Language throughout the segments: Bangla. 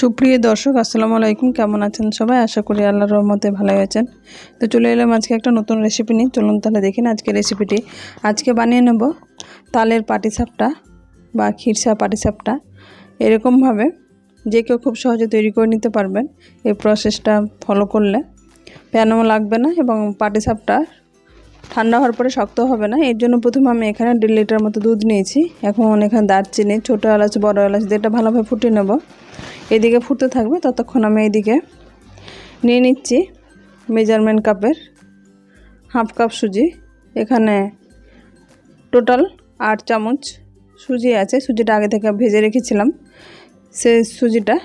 সুপ্রিয় দর্শক, আসসালামু আলাইকুম। কেমন আছেন সবাই? আশা করি আল্লাহর রহমতে ভালো আছেন। তো চলে এলাম আজকে একটা নতুন রেসিপি নিয়ে। চলুন তাহলে দেখেন আজকে রেসিপিটি আজকে বানিয়ে নেব তালের পাটিসাপটা বা খিরসা পাটিসাপটা। এরকমভাবে যে কেউ খুব সহজে তৈরি করে নিতে পারবেন। এই প্রসেসটা ফলো করলে। প্যানও লাগবে না এবং পাটিসাপটা ঠান্ডা হওয়ার পরে শক্ত হবে না, এর জন্য প্রথমে আমি এখানে দেড় লিটার মতো দুধ নিয়েছি। এখন এখানে দারচিনি, ছোটো এলাচ, বড় এলাচ দিয়ে এটা ভালোভাবে ফুটিয়ে নেব। এদিকে ফুটতে থাকবে, ততক্ষণ আমি এদিকে নিয়ে নিচ্ছি মেজারমেন্ট কাপের হাফ কাপ সুজি। এখানে টোটাল আট চামচ সুজি আছে, সুজিটা আগে থেকে ভেজে রেখেছিলাম। সে সুজিটা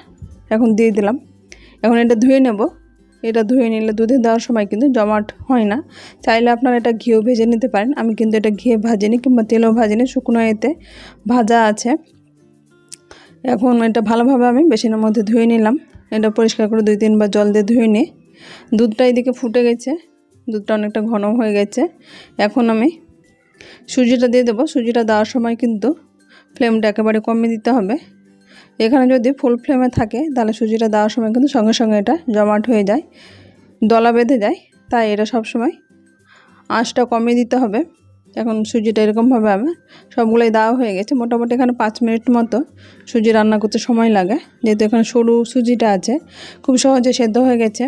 এখন দিয়ে দিলাম। এখন এটা ধুয়ে নেব। এটা ধুয়ে নিলে দুধে দেওয়ার সময় কিন্তু জমাট হয় না। চাইলে আপনারা এটা ঘিও ভেজে নিতে পারেন। আমি কিন্তু এটা ঘিয়ে ভাজিনি কিংবা তেলেও ভাজিনি, শুকনো এতে ভাজা আছে। এখন এটা ভালোভাবে আমি বেসিনের মধ্যে ধুয়ে নিলাম। এটা পরিষ্কার করে দুই তিনবার জল দিয়ে ধুয়ে নিই। দুধটা এদিকে ফুটে গেছে। দুধটা অনেকটা ঘন হয়ে গেছে। এখন আমি সুজিটা দিয়ে দেবো। সুজিটা দেওয়ার সময় কিন্তু ফ্লেমটা একেবারে কমিয়ে দিতে হবে। এখানে যদি ফুল ফ্লেমে থাকে, তাহলে সুজিটা দেওয়ার সময় কিন্তু সঙ্গে সঙ্গে এটা জমাট হয়ে যায়, দলা বেঁধে যায়। তাই এটা সব সময় আঁচটা কমিয়ে দিতে হবে। এখন সুজিটা এরকমভাবে আমি সবগুলোই দেওয়া হয়ে গেছে। মোটামুটি এখানে পাঁচ মিনিট মতো সুজি রান্না করতে সময় লাগে। যেহেতু এখানে সরু সুজিটা আছে, খুব সহজে সেদ্ধ হয়ে গেছে।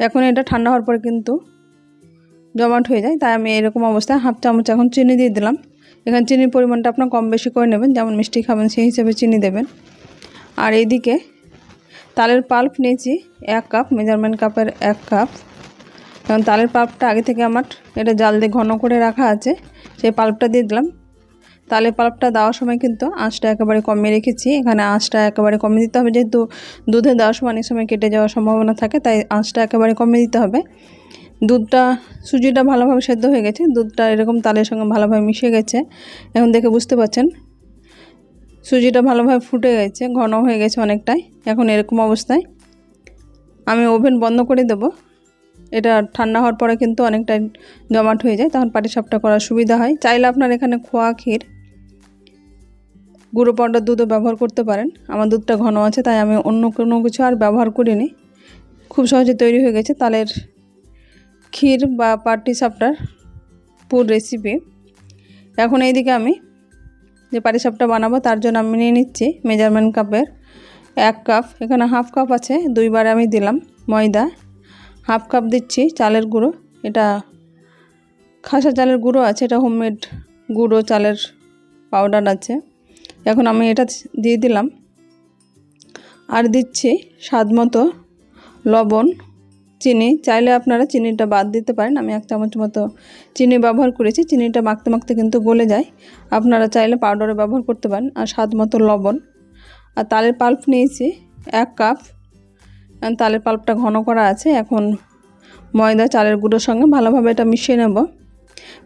এখন এটা ঠান্ডা হওয়ার পরে কিন্তু জমাট হয়ে যায়। তাই আমি এরকম অবস্থায় হাফ চামচ এখন চিনি দিয়ে দিলাম। এখানে চিনির পরিমাণটা আপনার কম বেশি করে নেবেন, যেমন মিষ্টি খাবেন সেই হিসেবে চিনি দেবেন। আর এইদিকে তালের পাল্প নিয়েছি, এক কাপ মেজারমেন্ট কাপের এক কাপ। কারণ তালের পাল্পটা আগে থেকে আমার এটা জাল দিয়ে ঘন করে রাখা আছে, সেই পাল্পটা দিয়ে দিলাম। তালের পাল্পটা দেওয়ার সময় কিন্তু আঁচটা একেবারে কমিয়ে রেখেছি, এখানে আঁচটা একেবারে কমিয়ে দিতে হবে, যেহেতু দুধে দেওয়ার সময় অনেক সময় কেটে যাওয়ার সম্ভাবনা থাকে, তাই আঁচটা একেবারে কমিয়ে দিতে হবে। দুধটা, সুজিটা ভালোভাবে সেদ্ধ হয়ে গেছে। দুধটা এরকম তালের সঙ্গে ভালোভাবে মিশে গেছে। এখন দেখে বুঝতে পারছেন, সুজিটা ভালোভাবে ফুটে গেছে, ঘন হয়ে গেছে অনেকটাই। এখন এরকম অবস্থায় আমি ওভেন বন্ধ করে দেব। এটা ঠান্ডা হওয়ার পরে কিন্তু অনেকটাই জমাট হয়ে যায়, তখন পাটিসাপটা করার সুবিধা হয়। চাইলে আপনার এখানে খোয়া ক্ষীর, গুঁড়ো পাউডার দুধও ব্যবহার করতে পারেন। আমার দুধটা ঘন আছে, তাই আমি অন্য কোনো কিছু আর ব্যবহার করিনি। খুব সহজে তৈরি হয়ে গেছে তালের ক্ষীর বা পাটি সাপটার পুর রেসিপি এখন এইদিকে আমি যে পাটি সাপটা বানাবো তার জন্য আমি নিয়ে নিচ্ছি মেজারমেন্ট কাপের এক কাপ এখানে হাফ কাপ আছে, দুইবার আমি দিলাম ময়দা। হাফ কাপ দিচ্ছি চালের গুঁড়ো। এটা খাসা চালের গুঁড়ো আছে, এটা হোমমেড গুঁড়ো চালের পাউডার আছে। এখন আমি এটা দিয়ে দিলাম। আর দিচ্ছি স্বাদ মতো লবণ। চিনি, চাইলে আপনারা চিনিটা বাদ দিতে পারেন। আমি এক চামচ মতো চিনি ব্যবহার করেছি। চিনিটা মাখতে মাখতে কিন্তু গলে যায়। আপনারা চাইলে পাউডারে ব্যবহার করতে পারেন। আর স্বাদ মতো লবণ। আর তালের পাল্প নিয়েছি, এক কাপ। তালের পাল্পটা ঘন করা আছে। এখন ময়দা, চালের গুঁড়োর সঙ্গে ভালোভাবে এটা মিশিয়ে নেব।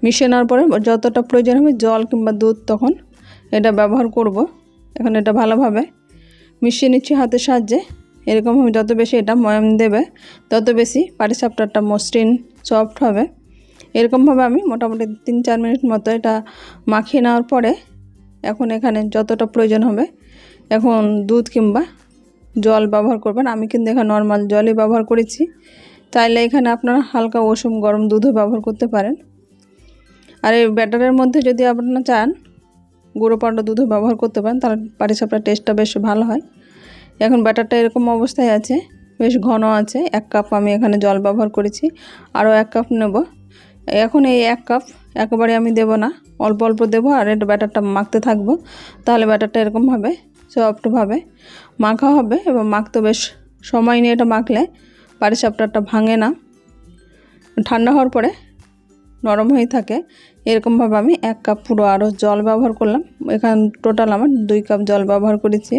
মিশিয়ে নেওয়ার পরে যতটা প্রয়োজন হবে জল কিংবা দুধ তখন এটা ব্যবহার করব। এখন এটা ভালোভাবে মিশিয়ে নিচ্ছি হাতের সাহায্যে। এরকমভাবে যত বেশি এটা ময়াম দেবে, তত বেশি পাটিসাপটাটা মসৃণ সফট হবে। এরকমভাবে আমি মোটামুটি তিন চার মিনিট মতো এটা মাখিয়ে নেওয়ার পরে এখন এখানে যতটা প্রয়োজন হবে, এখন দুধ কিংবা জল ব্যবহার করবেন। আমি কিন্তু এখানে নর্মাল জলই ব্যবহার করেছি। চাইলে এখানে আপনারা হালকা ওষুম গরম দুধও ব্যবহার করতে পারেন। আর এই ব্যাটারের মধ্যে যদি আপনারা চান, গুঁড়ো পাউডার দুধও ব্যবহার করতে পারেন, তাহলে পাটিসাপটার টেস্টটা বেশ ভালো হয়। এখন ব্যাটারটা এরকম অবস্থায় আছে, বেশ ঘন আছে, এক কাপ আমি এখানে জল ব্যবহার করেছি, আরও এক কাপ নেব। এখন এই এক কাপ একেবারে আমি দেব না, অল্প অল্প দেবো আর এটা ব্যাটারটা মাখতে থাকব, তাহলে ব্যাটারটা এরকমভাবে সফটভাবে মাখা হবে এবং মাখতে বেশ সময় নিয়ে এটা মাখলে পাটিসাপটাটা ভাঙে না। ঠান্ডা হওয়ার পরে নরম হয়ে থাকে এরকমভাবে আমি এক কাপ পুরো আরও জল ব্যবহার করলাম। এখান টোটাল আমার দুই কাপ জল ব্যবহার করেছি।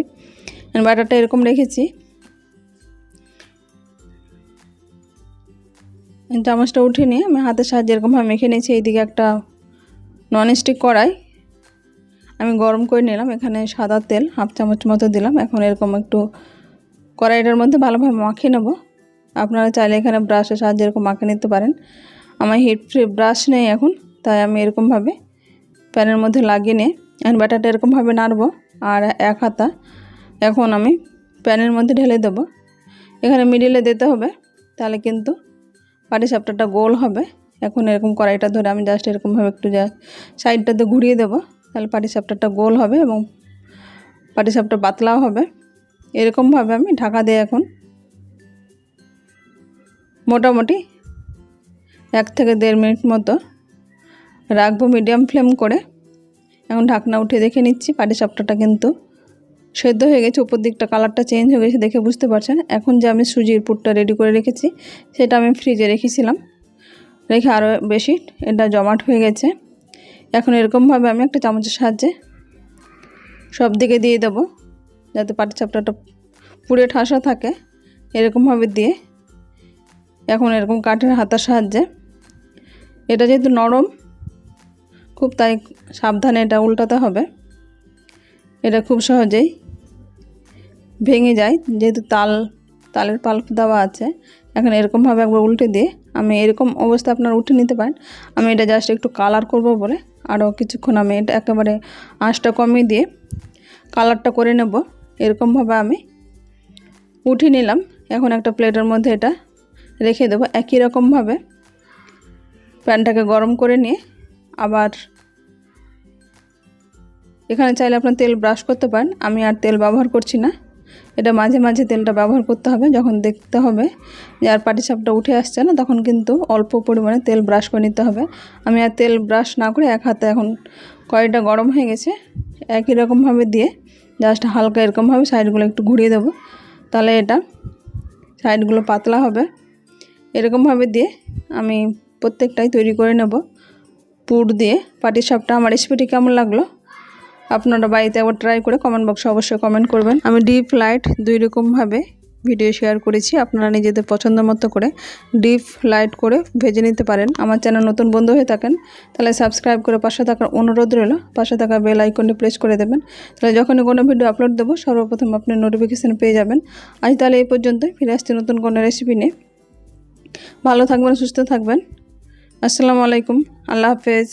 ব্যাটারটা এরকম রেখেছি। চামচটা উঠে নিয়ে আমি হাতের সাহায্যে এরকমভাবে মেখে নিয়েছি। এইদিকে একটা ননস্টিক কড়াই। আমি গরম করে নিলাম, এখানে সাদা তেল হাফ চামচ মতো দিলাম। এখন এরকম একটু কড়াইটার মধ্যে ভালোভাবে মাখিয়ে নেব। আপনারা চাইলে এখানে ব্রাশের সাহায্যে এরকম মাখিয়ে নিতে পারেন। আমার হিট ফ্রি ব্রাশ নেই এখন, তাই আমি এরকমভাবে প্যানের মধ্যে লাগিয়ে নিয়ে এখন এরকমভাবে নাড়বো। আর এক হাতা এখন আমি প্যানের মধ্যে ঢেলে দেবো। এখানে মিডিলে দিতে হবে, তাহলে কিন্তু পাটিসাপটাটা গোল হবে। এখন এরকম কড়াইটা ধরে আমি জাস্ট এরকমভাবে একটু যা সাইডটাতে ঘুরিয়ে দেবো, তাহলে পাটিসাপটাটা গোল হবে এবং পাটিসাপটা পাতলাও হবে। এরকমভাবে আমি ঢাকা দিই এখন মোটামুটি এক থেকে দেড় মিনিট মতো রাখব মিডিয়াম ফ্লেম করে। এখন ঢাকনা উঠে দেখে নিচ্ছি পাটিসাপটাটা কিন্তু সেদ্ধ হয়ে গেছে, উপর দিকটা কালারটা চেঞ্জ হয়ে গেছে দেখে বুঝতে পারছেন। এখন যে আমি সুজির পুরটা রেডি করে রেখেছি, সেটা আমি ফ্রিজে রেখেছিলাম। রেখে আরও বেশি, এটা জমাট হয়ে গেছে। এখন এরকমভাবে আমি একটা চামচের সাহায্যে সব দিকে দিয়ে দেবো, যাতে পাটিসাপটাটা পুড়ে ঠাসা থাকে, এরকমভাবে দিয়ে। এখন এরকম কাঠের হাতার সাহায্যে। এটা যেহেতু নরম, খুব তাই সাবধানে এটা উল্টাতে হবে। এটা খুব সহজেই ভেঙে যায়, যেহেতু তাল, তালের পাল্প দেওয়া আছে, এখন এরকমভাবে একবার উল্টে দিয়ে আমি এরকম অবস্থা আপনারা উঠে নিতে পারেন। আমি এটা জাস্ট একটু কালার করব বলে, আরও কিছুক্ষণ আমি এটা একেবারে আঁচটা কমিয়ে দিয়ে কালারটা করে নেব। এরকমভাবে আমি উঠিয়ে নিলাম। এখন একটা প্লেটের মধ্যে এটা রেখে দেবো। একই রকমভাবে প্যানটাকে গরম করে নিয়ে আবার এখানে চাইলে আপনার তেল ব্রাশ করতে পারেন। আমি আর তেল ব্যবহার করছি না। এটা মাঝে মাঝে তেলটা ব্যবহার করতে হবে, যখন দেখতে হবে যে আর পাটিসাপটা উঠে আসছে না, তখন কিন্তু অল্প পরিমাণে তেল ব্রাশ করে নিতে হবে। আমি আর তেল ব্রাশ না করে এক হাতে এখন কড়াইটা গরম হয়ে গেছে, একই রকমভাবে দিয়ে জাস্ট হালকা এরকমভাবে সাইডগুলো একটু ঘুরিয়ে দেবো। তাহলে এটা সাইডগুলো পাতলা হবে। এরকমভাবে দিয়ে আমি প্রত্যেকটাই তৈরি করে নেব। পুর দিয়ে পাটিসাপটা, আমার রেসিপিটি কেমন লাগল? আপনারা বাড়িতে একবার ট্রাই করে কমেন্ট বক্সে অবশ্যই কমেন্ট করবেন। আমি ডিপ লাইট দুই রকমভাবে ভিডিও শেয়ার করেছি, আপনারা নিজেদের পছন্দ মতো করে ডিপ লাইট করে ভেজে নিতে পারেন। আমার চ্যানেল নতুন বন্ধু হয়ে থাকেন, তাহলে সাবস্ক্রাইব করে পাশে থাকার অনুরোধ রইল, পাশে থাকা বেল আইকনটি প্রেস করে দেবেন। তাহলে যখনই কোনো ভিডিও আপলোড দেবো, সর্বপ্রথম আপনি নোটিফিকেশান পেয়ে যাবেন। আজ তাহলে এই পর্যন্তই, ফিরে আসছি নতুন কোনো রেসিপি নিয়ে। ভালো থাকবেন, সুস্থ থাকবেন। আসসালামু আলাইকুম, আল্লাহ হাফেজ।